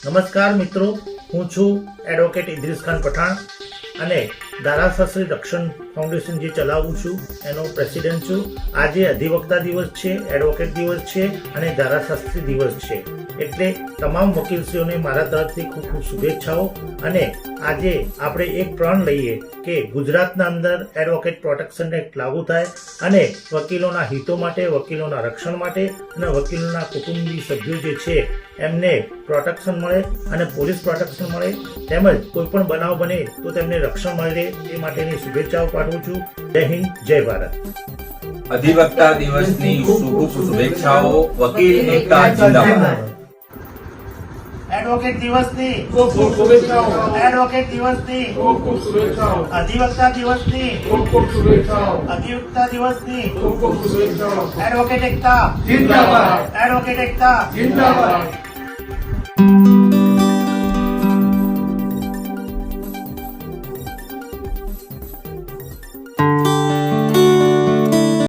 નમસ્કાર મિત્રો હું છું એડવોકેટ ઇદ્રિસ ખાન પઠાણ અને ધારાશાસ્ત્રી રક્ષણ ફાઉન્ડેશન જે ચલાવું છું, એનો પ્રેસિડેન્ટ છું. આજે અધિવક્તા દિવસ છે, એડવોકેટ દિવસ છે અને ધારાશાસ્ત્રી દિવસ છે. એટલે તમામ વકીલશ્રીઓને મારા તરફથી ખૂબ ખૂબ શુભેચ્છાઓ. અને આજે આપણે એક પ્રણ લઈએ કે ગુજરાતના અંદર એડવોકેટ પ્રોટેક્શન એક્ટ લાગુ થાય અને વકીલોના હિતો માટે, વકીલોના રક્ષણ માટે અને વકીલોના કુટુંબી સભ્યો જે છે, એમને પ્રોટેક્શન મળે અને પોલીસ પ્રોટેક્શન મળે. તેમજ કોઈ પણ બનાવ બને તો તેમને રક્ષણ મળે. એ માટેની શુભેચ્છાઓ પાઠવું છું. જય હિન્દ જય ભારત. અધિવક્તા દિવસની શુભ શુભેચ્છાઓ વકીલ એકતા જિંદાબાદ એડવોકેટ દિવસની ખૂબ ખૂબ શુભેચ્છાઓ. એડવોકેટ દિવસની ખૂબ ખૂબ શુભેચ્છાઓ. અધિવક્તા દિવસની ખૂબ ખૂબ શુભેચ્છાઓ. અધિવક્તા દિવસની ખૂબ ખૂબ શુભેચ્છાઓ. એડવોકેટ એકતા. જિંદાબાદ. એડવોકેટ એકતા. જિંદાબાદ.